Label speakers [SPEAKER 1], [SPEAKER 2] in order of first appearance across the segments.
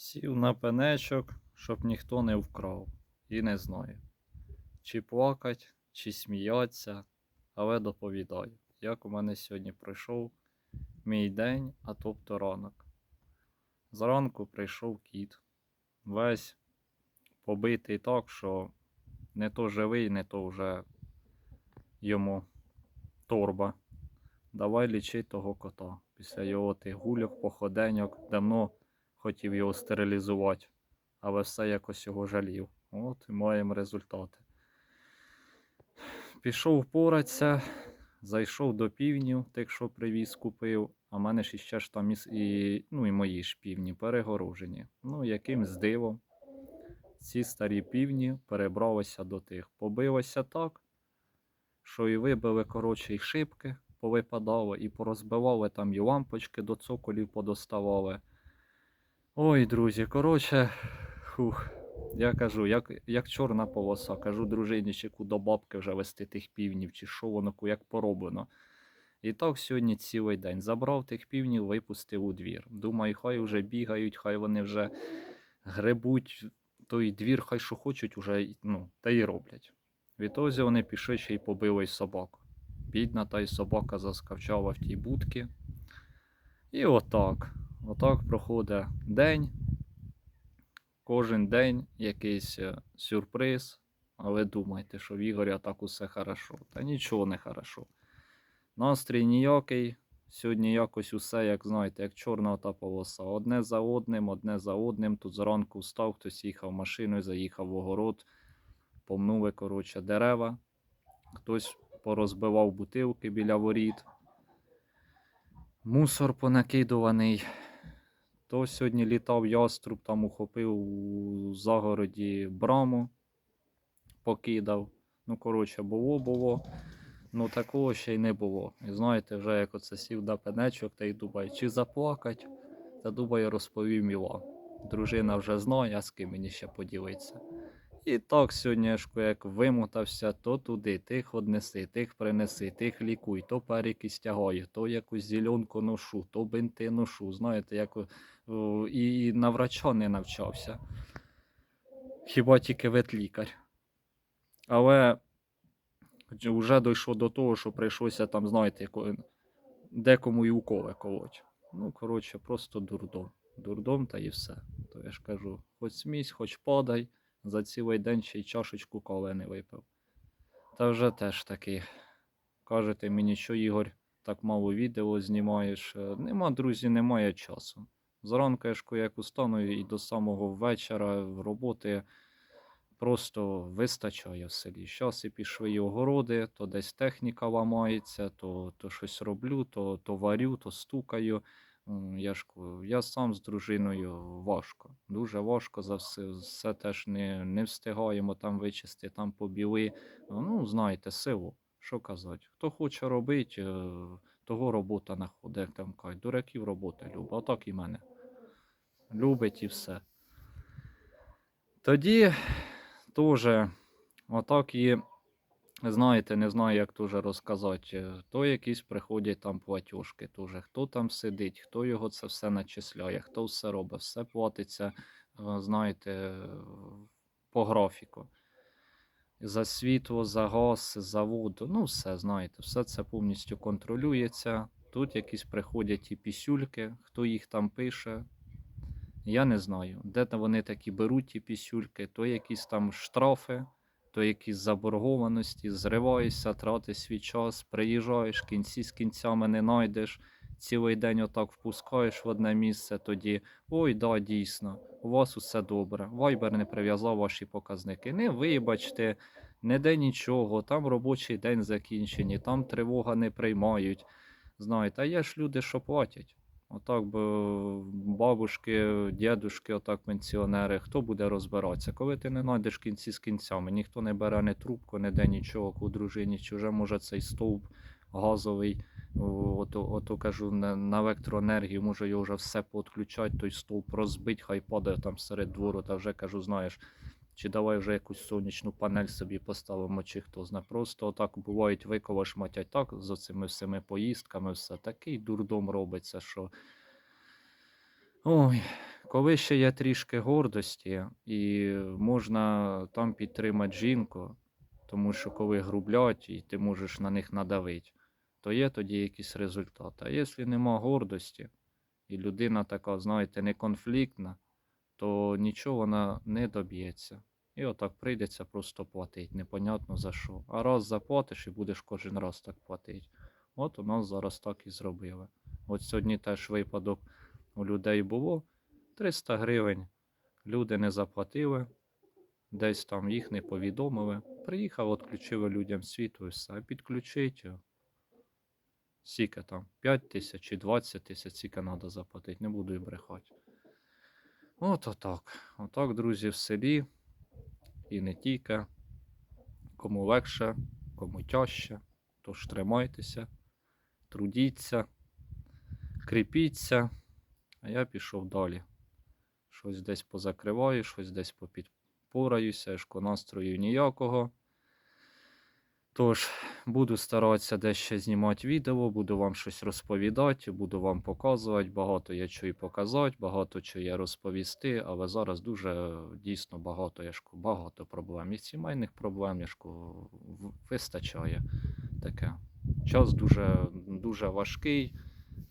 [SPEAKER 1] Сів на пенечок, щоб ніхто не вкрав. І не знаю, чи плакать, чи сміяться, але доповідаю, як у мене сьогодні пройшов мій день, а тобто ранок. Зранку прийшов кіт, весь побитий так, що не то живий, не то вже йому торба. Давай лічить того кота. Після його тих гульок, походеньок, давно хотів його стерилізувати, але все якось його жалів. От і маємо результати. Пішов поратися, зайшов до півнів, тих, що привіз, купив. А в мене ж іще ж там і, ну, і мої ж півні перегорожені. Ну, якимсь дивом ці старі півні перебралися до тих. Побилося так, що і вибили, коротше, і шибки повипадали, і порозбивали там і лампочки до цоколів подоставали. Ой, друзі, коротше, хух, я кажу, як, як чорна полоса, кажу дружині, чи куди бабки вже вести тих півнів, чи що воно, як пороблено. І так сьогодні цілий день. Забрав тих півнів, випустив у двір. Думаю, хай вже бігають, хай вони вже гребуть той двір, хай що хочуть, уже, ну, та й роблять. Відтоді вони пішли ще й побили собаку. Бідна та й собака заскавчала в тій будці. І отак. Отак проходить день. Кожен день якийсь е, сюрприз. Але думайте, що в Ігоря так усе хорошо. Та нічого не хорошо. Настрій ніякий. Сьогодні якось усе, як знаєте, як чорна та полоса. Одне за одним, одне за одним. Тут зранку встав, хтось їхав машиною, заїхав в огород, помнули, коротше, дерева. Хтось порозбивав бутилки біля воріт. Мусор понакидуваний. То сьогодні літав яструб, там ухопив у загороді браму, покидав. Ну, коротше, було, було. Ну, такого ще й не було. І знаєте, вже як оце сів до пенечок та й думаю, чи заплакать, та думаю, розповім і. Дружина вже знає, а з ким мені ще поділиться. І так сьогодні як вимотався, то туди, тих однеси, тих принеси, тих лікуй, то періки стягаю, то якусь зеленку ношу, то бинти ношу. Знаєте, як і на врача не навчався. Хіба тільки ветлікар. Але вже дійшло до того, що прийшлося там, знаєте, декому і уколи колоть. Ну, коротше, просто дурдом. Дурдом та і все. То я ж кажу, хоч смійсь, хоч подай, за цілий день ще й чашечку коли не випив. Та вже теж таки. Кажете мені, що Ігор, так мало відео знімаєш. Е, Нема, друзі, немає часу. Зранку я ж як устану і до самого вечора в роботи просто вистачає в селі. Щас і пішли і огороди, то десь техніка ламається, то, то щось роблю, то, то варю, то стукаю. Я ж я сам з дружиною важко. Дуже важко за все, все теж не, не встигаємо там вичисти, там побіли. Ну, знаєте, село. Що казати? Хто хоче робити, е, того робота знаходить, як там кажуть. Дураків робота любить. Отак і мене. Любить і все. Тоді теж, отак і, знаєте, не знаю, як теж розказати, е, то якісь приходять там платіжки теж. Хто там сидить, хто його це все начисляє, хто все робить, все платиться, е, знаєте, по графіку. За світло, за газ, за воду, ну все, знаєте, все це повністю контролюється. Тут якісь приходять і пісюльки, хто їх там пише, я не знаю, де вони такі беруть ті пісюльки, то якісь там штрафи, то якісь заборгованості, зриваєшся, тратиш свій час, приїжджаєш, кінці з кінцями не знайдеш, цілий день отак впускаєш в одне місце, тоді ой, да, дійсно, у вас усе добре. Вайбер не прив'язав ваші показники. Не вибачте, не де нічого, там робочий день закінчений, там тривога не приймають. Знаєте, а є ж люди, що платять. Отак бабушки, дідушки, отак пенсіонери, хто буде розбиратися? Коли ти не знайдеш кінці з кінцями, ніхто не бере ні трубку, не де нічого у дружині, чи вже може цей стовп газовий, ото, ото кажу, на, електроенергію, може його вже все підключати, той стовп розбить, хай падає там серед двору, та вже кажу, знаєш, чи давай вже якусь сонячну панель собі поставимо, чи хто зна. Просто отак бувають викова шматять так з оцими всіми поїздками, все такий дурдом робиться, що. Ой, Коли ще є трішки гордості, і можна там підтримати жінку, тому що коли грублять, і ти можеш на них надавити, то є тоді якісь результати. А якщо нема гордості, і людина така, знаєте, не конфліктна, то нічого вона не доб'ється. І отак прийдеться просто платити, непонятно за що. А раз заплатиш і будеш кожен раз так платити. От у нас зараз так і зробили. От сьогодні теж випадок у людей було 300 гривень. Люди не заплатили, десь там їх не повідомили. Приїхав, відключили людям світло і все. Підключить. Скільки там? 5 тисяч чи 20 тисяч, скільки треба заплатити, не буду і брехати. От отак. Отак, друзі, в селі. І не тільки. Кому легше, кому тяжче. Тож тримайтеся, трудіться, кріпіться. А я пішов далі. Щось десь позакриваю, щось десь попідпораюся, шко настрою ніякого. Тож, буду старатися десь ще знімати відео, буду вам щось розповідати, буду вам показувати. Багато чого і показати, багато чого є розповісти, але зараз дуже е, дійсно багато яшку, багато проблем. І сімейних проблем яшку в- вистачає таке. Час дуже, дуже важкий.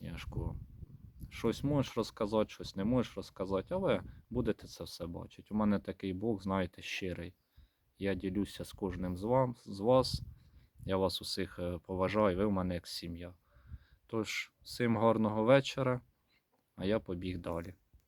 [SPEAKER 1] Яшку. Щось можеш розказати, щось не можеш розказати, але будете це все бачити. У мене такий Бог, знаєте, щирий. Я ділюся з кожним з вас. Я вас усіх е, поважаю, ви в мене як сім'я. Тож, всім гарного вечора, а я побіг далі.